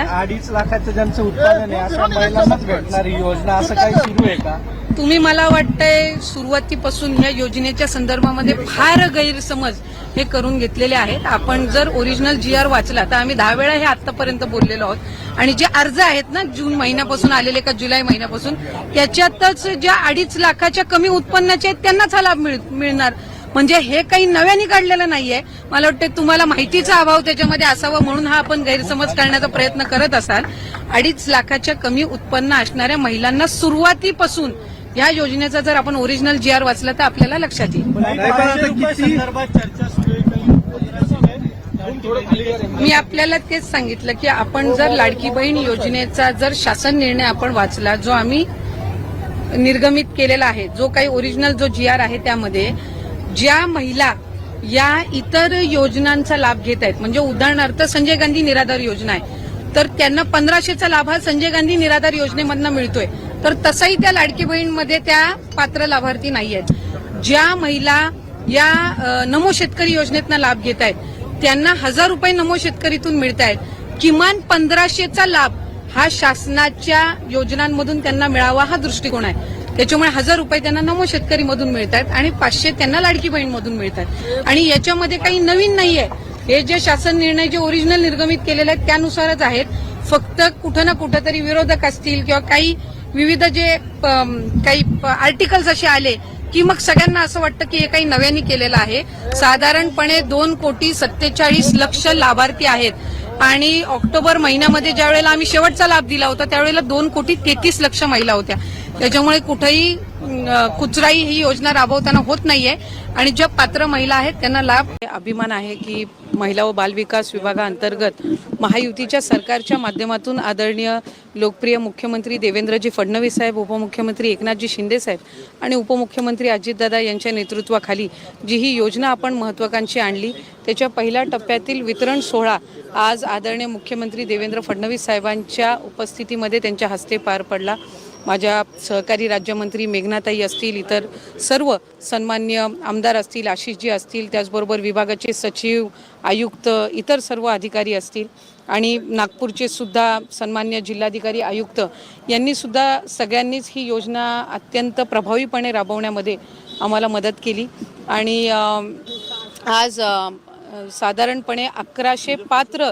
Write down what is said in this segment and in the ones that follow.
अडीच लाखाचं ज्यांचं उत्पादन आहे अशा महिलांनाच भेटणार योजना असं काही सुरू आहे का? तुम्ही मला वाटतंय सुरुवातीपासून ह्या योजनेच्या संदर्भामध्ये फार गैरसमज हे करून घेतलेले आहेत. आपण जर ओरिजिनल जी आर वाचला तर आम्ही दहा वेळा हे आतापर्यंत बोललेलो आहोत. आणि जे अर्ज आहेत ना जून महिन्यापासून आलेले का जुलै महिन्यापासून त्याच्यातच ज्या अडीच लाखाच्या कमी उत्पन्नाचे आहेत त्यांनाच हा लाभ मिळ- मिळणार. म्हणजे हे काही नव्याने काढलेलं नाहीये. मला वाटतं तुम्हाला माहितीचा अभाव त्याच्यामध्ये असावा म्हणून हा आपण गैरसमज करण्याचा प्रयत्न करत असाल. अडीच लाखाच्या कमी उत्पन्न असणाऱ्या महिलांना सुरुवातीपासून या योजनेचा जर आपण ओरिजिनल जी आर वाचला तर आपल्याला लक्षात येईल. नाही, पण आता किती संदर्भात चर्चा सुरू आहे मी आपल्याला तेच सांगितलं की आपण जर लाडकी बहीण योजनेचा जर शासन निर्णय आपण वाचला जो आम्ही निर्गमित केलेला आहे जो काही ओरिजिनल जो जी आर आहे त्यामध्ये ज्या महिला या इतर योजनांचा लाभ घेत आहेत म्हणजे उदाहरणार्थ संजय गांधी निराधार योजना आहे तर त्यांना पंधराशेचा लाभ हा संजय गांधी निराधार योजनेमधनं मिळतोय. तर तसाही त्या लाडकी बहीणमध्ये त्या पात्र लाभार्थी नाही आहेत. ज्या महिला या नमो शेतकरी योजनेतनं लाभ घेत आहेत त्यांना हजार रुपये नमो शेतकरीतून मिळत आहेत. किमान पंधराशेचा लाभ हा शासनाच्या योजनांमधून त्यांना मिळावा हा दृष्टिकोन आहे. त्याच्यामुळे हजार रुपये त्यांना नमो शेतकरी मधून मिळतात आणि पाचशे त्यांना लाडकी बहीण मधून मिळत आहेत आणि याच्यामध्ये काही नवीन नाहीये. हे जे शासन निर्णय जे ओरिजिनल निर्गमित केलेले आहेत त्यानुसारच आहेत. फक्त कुठं ना कुठं तरी विरोधक असतील किंवा काही विविध जे काही आर्टिकल्स असे आले की मग सगळ्यांना असं वाटतं की हे काही नव्याने केलेलं आहे. साधारणपणे दोन कोटी सत्तेचाळीस लक्ष लाभार्थी आहेत. आणि ऑक्टोबर महिन्यामध्ये ज्या वेळेला आम्ही शेवटचा लाभ दिला होता त्यावेळेला दोन कोटी तेहतीस लक्ष महिला होत्या. त्याच्यामुळे कुठेही कुचराई ही योजना राबवताना होत नाहीये. आणि ज्या पात्र महिला आहेत त्यांना लाभ अभिमान आहे की महिला व बालविकास विभागाअंतर्गत महायुतीच्या सरकारच्या माध्यमातून आदरणीय लोकप्रिय मुख्यमंत्री देवेंद्रजी फडणवीस साहेब उपमुख्यमंत्री एकनाथजी शिंदे साहेब आणि उपमुख्यमंत्री अजितदादा यांच्या नेतृत्वाखाली जी ही योजना आपण महत्त्वाकांक्षी आणली त्याच्या पहिल्या टप्प्यातील वितरण सोहळा आज आदरणीय मुख्यमंत्री देवेंद्र फडणवीस साहेबांच्या उपस्थितीमध्ये त्यांच्या हस्ते पार पडला. माझ्या सहकारी राज्यमंत्री मेघनाताई असतील इतर सर्व सन्मान्य आमदार असतील आशिषजी असतील त्याचबरोबर विभागाचे सचिव आयुक्त इतर सर्व अधिकारी असतील आणि नागपूरचे सुद्धा सन्मान्य जिल्हाधिकारी आयुक्त यांनी सुद्धा सगळ्यांनीच ही योजना अत्यंत प्रभावीपणे राबवण्यामध्ये आम्हाला मदत केली. आणि आज साधारणपणे अकराशे पात्र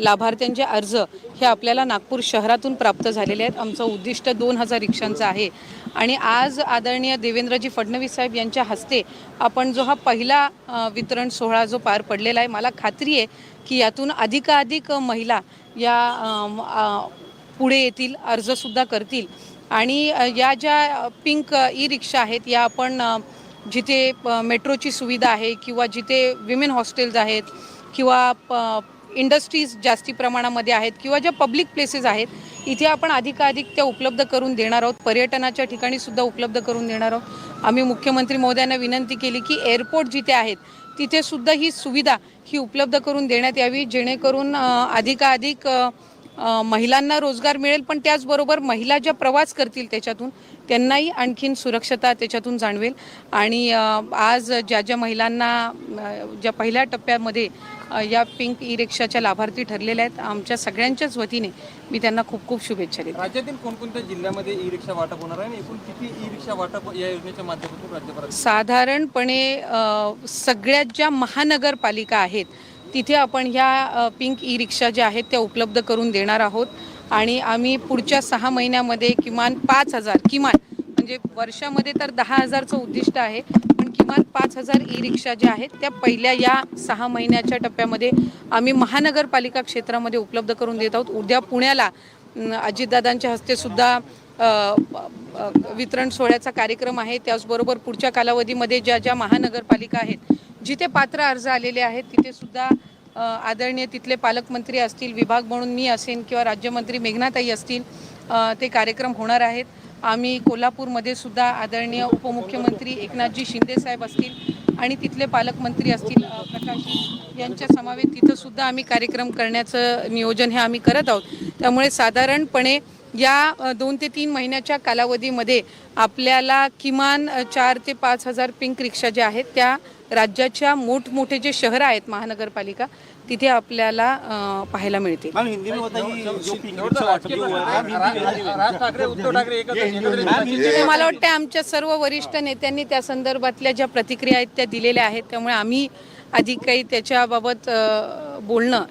लाभार्थ्यांचे अर्ज हे आपल्याला नागपूर शहरातून प्राप्त झालेले आहेत. आमचं उद्दिष्ट दोन हजार रिक्षांचं आहे. आणि आज आदरणीय देवेंद्रजी फडणवीस साहेब यांच्या हस्ते आपण जो हा पहिला वितरण सोहळा जो पार पडलेला आहे मला खात्री आहे की यातून अधिकाधिक महिला या पुढे येतील अर्जसुद्धा करतील. आणि या ज्या पिंक ई रिक्षा आहेत या आपण जिथे मेट्रोची सुविधा आहे किंवा जिथे विमेन हॉस्टेल्स आहेत किंवा प इंडस्ट्रीज जास्ती प्रमाणामध्ये आहेत किंवा ज्या पब्लिक प्लेसेस आहेत इथे आपण अधिकाधिक त्या उपलब्ध करून देणार आहोत. पर्यटनाच्या ठिकाणी सुद्धा उपलब्ध करून देणार आहोत. आम्ही मुख्यमंत्री महोदयांना विनंती केली की एअरपोर्ट जिथे आहेत तिथे सुद्धा ही सुविधा ही उपलब्ध करून देण्यात यावी जेणेकरून अधिकाधिक महिलांना रोजगार मिळेल. पण त्याचबरोबर महिला ज्या प्रवास करतील त्याच्यातून त्यांनाही आणखीन सुरक्षता त्याच्यातून जाणवेल. आणि आज ज्या ज्या महिलांना ज्या पहिल्या टप्प्यामध्ये या पिंक ई रिक्षाच्या लाभार्थी ठरलेल्या आहेत आमच्या सगळ्यांच्याच वतीने मी त्यांना खूप खूप शुभेच्छा देते. राज्यातील कोणकोणत्या जिल्ह्यामध्ये ई रिक्षा वाटप होणार आहे एकूण किती ई रिक्षा वाटप या योजनेच्या माध्यमातून राज्यभरात साधारणपणे सगळ्यात ज्या महानगरपालिका आहेत तिथे आपण ह्या पिंक ई रिक्षा ज्या आहेत त्या उपलब्ध करून देणार आहोत. आणि आम्ही पुढच्या सहा महिन्यामध्ये किमान पाच हजार किमान म्हणजे वर्षामध्ये तर दहा हजारचं उद्दिष्ट आहे पण किमान पाच हजार ई रिक्षा ज्या आहेत त्या पहिल्या या सहा महिन्याच्या टप्प्यामध्ये आम्ही महानगरपालिका क्षेत्रामध्ये उपलब्ध करून देत आहोत. उद्या पुण्याला अजितदादांच्या हस्ते सुद्धा वितरण सोहळ्याचा कार्यक्रम आहे. त्याचबरोबर पुढच्या कालावधीमध्ये ज्या ज्या महानगरपालिका आहेत जिथे पात्र अर्ज आलेले आहेत तिथे सुद्धा आदरणीय तिथले पालकमंत्री असतील विभाग म्हणून मी असेन किंवा राज्यमंत्री मेघनाताई असतील ते कार्यक्रम होणार आहेत. आम्ही कोल्हापूरमध्ये सुद्धा आदरणीय उपमुख्यमंत्री एकनाथजी शिंदे साहेब असतील आणि तिथले पालकमंत्री असतील प्रकाश यांच्या समावेत तिथं सुद्धा आम्ही कार्यक्रम करण्याचं नियोजन हे आम्ही करत आहोत. त्यामुळे साधारणपणे या दोन ते तीन महिन्याच्या कालावधीमध्ये आपल्याला किमान चार ते पाच हजार पिंक रिक्षा ज्या आहेत त्या राज्याच्या मोठमोठे जे शहरं आहेत महानगरपालिका तिथे आपल्याला पाहायला मिळतील मैम हिंदी में बताइए जो पिंक शेवटचं रिक्शा वाटप राजकीय जो हुआ है, मैम, हिंदी में- हिंदी में- राज ठाकरे उद्धव ठाकरे एकच आहेत. एकत्रित दिसतात. तर मला वाटतं आमच्या सर्व वरिष्ठ नेत्यांनी त्या संदर्भातल्या ज्या प्रतिक्रिया आहेत त्या दिलेल्या आहेत त्यामुळे आम्ही अधिक काही त्याच्याबाबत अ, बोलणं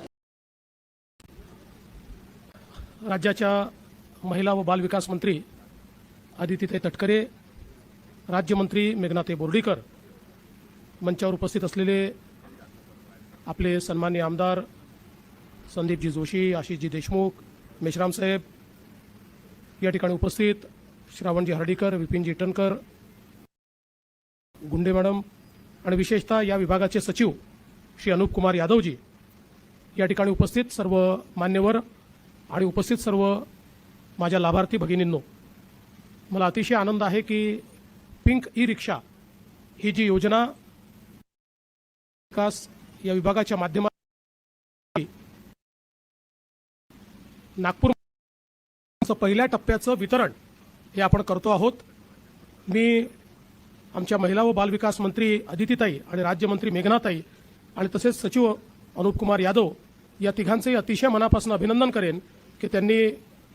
राज्याच्या महिला व बालविकास मंत्री आदितीताई तटकरे राज्यमंत्री मेघनाताई बोर्डीकर मंचावर उपस्थित असलेले आपले सन्मान्य आमदार संदीपजी जोशी आशिषजी देशमुख मेश्राम साहेब या ठिकाणी उपस्थित श्रावणजी हर्डीकर विपिनजी टनकर गुंडे मॅडम आणि विशेषतः या विभागाचे सचिव श्री अनुप कुमार यादवजी या ठिकाणी उपस्थित सर्व मान्यवर आणि उपस्थित सर्व माझ्या लाभार्थी भगिनींनो मला अतिशय आनंद आहे की पिंक ई रिक्षा ही जी योजना विकास या विभागाच्या माध्यमात नागपूर पहिल्या टप्प्याचं वितरण हे आपण करतो आहोत. मी आमच्या महिला व बालविकास मंत्री अदितीताई आणि राज्यमंत्री मेघनाताई आणि तसेच सचिव अनुप कुमार यादव या तिघांचंही अतिशय मनापासून अभिनंदन करेन की त्यांनी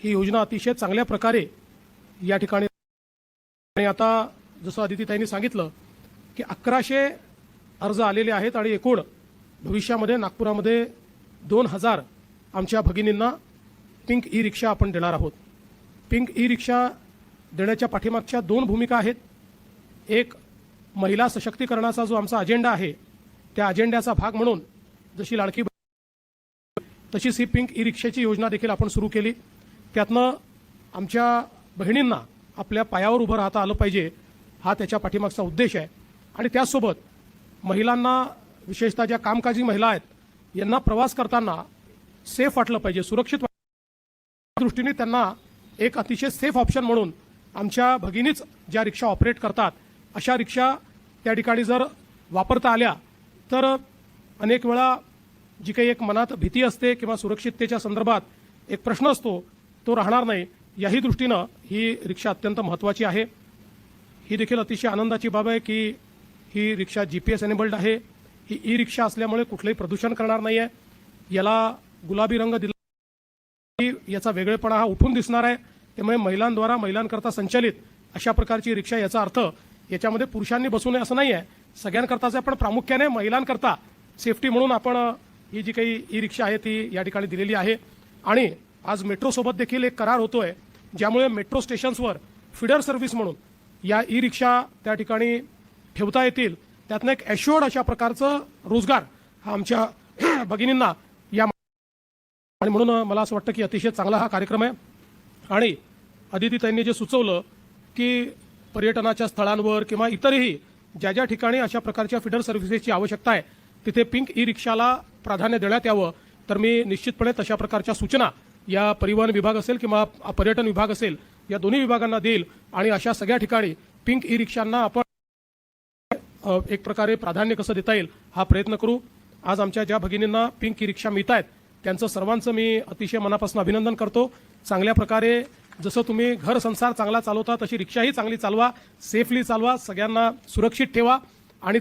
ही योजना अतिशय चांगल्या प्रकारे या ठिकाणी आणि आता जसं अदितीताईंनी सांगितलं की अकराशे अर्ज आलेले आहेत आणि एकूण भविष्यामध्ये नागपुरामध्ये दोन हजार आमच्या भगिनींना पिंक ई रिक्षा आपण देणार आहोत. पिंक ई रिक्षा देण्याच्या पाठीमागच्या दोन भूमिका आहेत. एक महिला सशक्तीकरणाचा जो आमचा अजेंडा आहे त्या अजेंड्याचा भाग म्हणून जशी लाडकी तशीच ही पिंक ई रिक्षाची योजना देखील आपण सुरू केली. त्यातनं आमच्या बहिणींना आपल्या पायावर उभं राहता आलं पाहिजे हा त्याच्या पाठीमागचा उद्देश आहे. आणि त्याचसोबत महिलांना विशेषतः ज्या कामकाजी महिला आहेत यांना प्रवास करताना सेफ वाटलं पाहिजे. सुरक्षित दृष्टीने त्यांना एक अतिशय सेफ ऑप्शन म्हणून आमच्या भगिनीच ज्या रिक्षा ऑपरेट करतात अशा रिक्षा त्या ठिकाणी जर वापरता आल्या तर अनेक वेळा जी काही एक मनात भीती असते किंवा सुरक्षिततेच्या संदर्भात एक प्रश्न असतो तो राहणार नाही. याही दृष्टीनं ही रिक्षा अत्यंत महत्त्वाची आहे. ही देखील अतिशय आनंदाची बाब आहे की ही रिक्षा जी पी एस एनेबल्ड आहे. ही ई रिक्षा असल्यामुळे कुठलंही प्रदूषण करणार नाही आहे याला गुलाबी रंग दिला याचा वेगळेपणा हा उठून दिसणार आहे. त्यामुळे महिलांद्वारा महिलांकरता संचालित अशा प्रकारची रिक्षा याचा अर्थ याच्यामध्ये पुरुषांनी बसू नये असं नाही आहे सगळ्यांकरताच आहे पण प्रामुख्याने महिलांकरता सेफ्टी म्हणून आपण ही जी काही ई रिक्षा आहे ती या ठिकाणी दिलेली आहे. आणि आज मेट्रोसोबत देखील एक करार होतोय ज्यामुळे मेट्रो स्टेशन्सवर फिडर सर्व्हिस म्हणून या ई रिक्षा त्या ठिकाणी ठेवता येतील. त्यातनं एक ॲश्युअर्ड अशा प्रकारचं रोजगार हा आमच्या भगिनींना या आणि म्हणून मला असं वाटतं की अतिशय चांगला हा कार्यक्रम आहे. आणि अदितीताईंनी जे सुचवलं की पर्यटनाच्या स्थळांवर किंवा इतरही ज्या ज्या ठिकाणी अशा प्रकारच्या फिडर सर्व्हिसेसची आवश्यकता आहे तिथे पिंक ई रिक्षाला प्राधान्य देण्यात यावं. तर मी निश्चितपणे तशा प्रकारच्या सूचना या परिवहन विभाग असेल किंवा पर्यटन विभाग असेल या दोन्ही विभागांना देईल. आणि अशा सगळ्या ठिकाणी पिंक ई रिक्षांना आपण एक प्रकारे प्राधान्य कसं देता येईल हा प्रयत्न करू. आज आमच्या ज्या भगिनींना पिंक ई रिक्षा मिळत आहेत त्यांचं सर्वांचं मी अतिशय मनापासून अभिनंदन करतो. चांगल्या प्रकारे जसं तुम्ही घर संसार चांगला चालवता तशी रिक्षाही चांगली चालवा सेफली चालवा सगळ्यांना सुरक्षित ठेवा आणि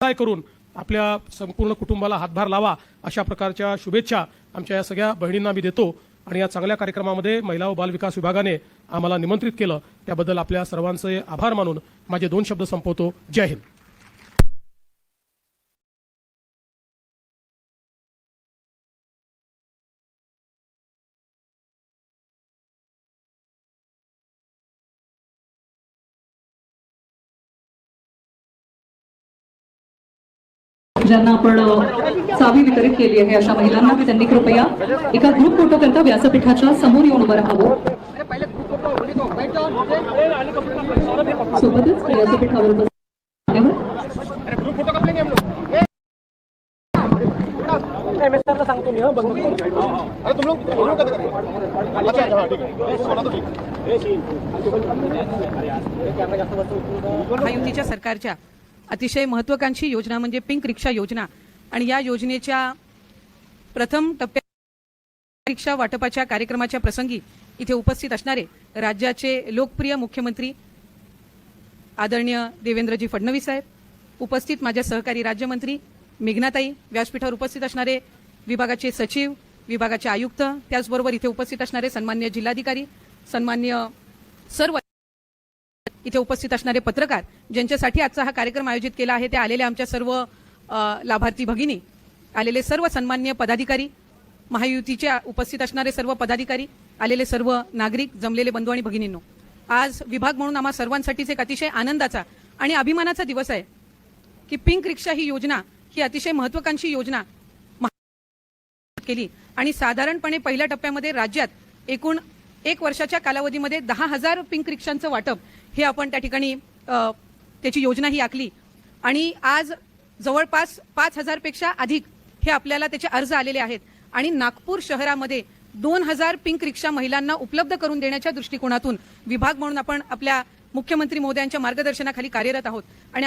काय करून आपल्या संपूर्ण कुटुंबाला हातभार लावा अशा प्रकारच्या शुभेच्छा आमच्या या सगळ्या बहिणींना मी देतो. आणि या चांगल्या कार्यक्रमामध्ये महिला व बाल विकास विभागाने आम्हाला निमंत्रित केलं. त्याबद्दल आपल्या सर्वांचे आभार मानून माझे दोन शब्द संपवतो. जय हिंद. ज्यांना आपण चावी वितरित केली आहे अशा महिलांना की त्यांनी कृपया एका ग्रुप फोटो करता व्यासपीठाच्या समोर येऊन उभं राहावं. सोबतच व्यासपीठावर उपस्थित महायुतीच्या सरकारच्या अतिशय महत्वाकांक्षी योजना म्हणजे पिंक रिक्षा योजना. आणि या योजनेच्या प्रथम टप्प्या रिक्षा वाटपाच्या कार्यक्रमाच्या प्रसंगी इथे उपस्थित असणारे राज्याचे लोकप्रिय मुख्यमंत्री आदरणीय देवेंद्रजी फडणवीस साहेब उपस्थित माझ्या सहकारी राज्यमंत्री मेघनाताई व्यासपीठावर उपस्थित असणारे विभागाचे सचिव विभागाचे आयुक्त त्याचबरोबर इथे उपस्थित असणारे सन्मान्य जिल्हाधिकारी सन्मान्य सर्व इथे उपस्थित असणारे पत्रकार ज्यांच्यासाठी आजचा हा कार्यक्रम आयोजित केला आहे ते आलेले आमच्या सर्व लाभार्थी भगिनी आलेले सर्व सन्मान्य पदाधिकारी महायुतीच्या उपस्थित असणारे सर्व पदाधिकारी आलेले सर्व नागरिक जमलेले बंधू आणि भगिनींनो आज विभाग म्हणून आम्हा सर्वांसाठीच एक अतिशय आनंदाचा आणि अभिमानाचा दिवस आहे की पिंक रिक्षा ही योजना ही अतिशय महत्वाकांक्षी योजना केली. आणि साधारणपणे पहिल्या टप्प्यामध्ये राज्यात एकूण एक वर्षाच्या कालावधीमध्ये दहा हजार पिंक रिक्षांचं वाटप. हे आपण त्या ठिकाणी त्याची योजना ही आखली. आणि आज जवळपास पाच हजारपेक्षा अधिक हे आपल्याला त्याचे अर्ज आलेले आहेत. आणि नागपूर शहरामध्ये दोन हजार पिंक रिक्षा महिलांना उपलब्ध करून देण्याच्या दृष्टिकोनातून विभाग म्हणून आपण आपल्या मुख्यमंत्री महोदयांच्या मार्गदर्शनाखाली कार्यरत आहोत. आणि